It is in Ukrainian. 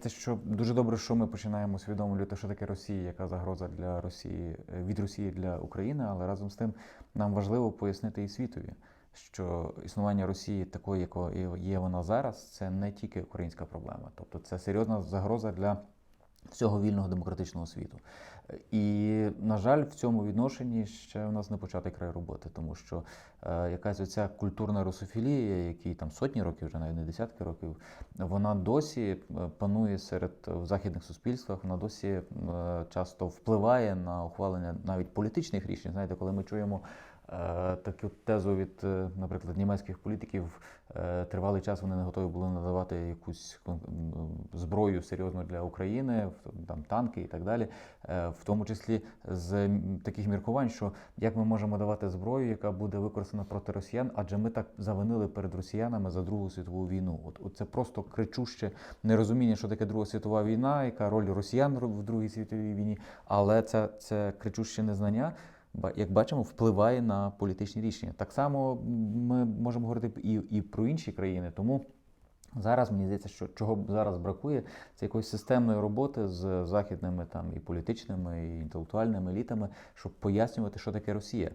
здається, що дуже добре, що ми починаємо усвідомлювати, що таке Росія, яка загроза для Росії е, від Росії для України, але разом з тим нам важливо пояснити і світові, що існування Росії такої, якою є вона зараз, це не тільки українська проблема, тобто це серйозна загроза для всього вільного демократичного світу. І, на жаль, в цьому відношенні ще у нас не початий край роботи, тому що е, якась оця культурна русофілія, якій там сотні років, вже навіть не десятки років, вона досі е, панує серед е, в західних суспільствах, вона досі е, часто впливає на ухвалення навіть політичних рішень. Знаєте, коли ми чуємо е, таку тезу від, е, наприклад, німецьких політиків, е, тривалий час вони не готові були надавати якусь зброю серйозну для України, там танки і так далі, е, в тому числі з таких міркувань, що як ми можемо давати зброю, яка буде використана проти росіян, адже ми так завинили перед росіянами за Другу світову війну. От, от це просто кричуще нерозуміння, що таке Друга світова війна, яка роль росіян в Другій світовій війні, але це, це кричуще незнання. Як бачимо, впливає на політичні рішення. Так само ми можемо говорити і, і про інші країни. Тому Зараз мені здається, що чого зараз бракує, це якоїсь системної роботи з західними там і політичними, і інтелектуальними елітами, щоб пояснювати, що таке Росія.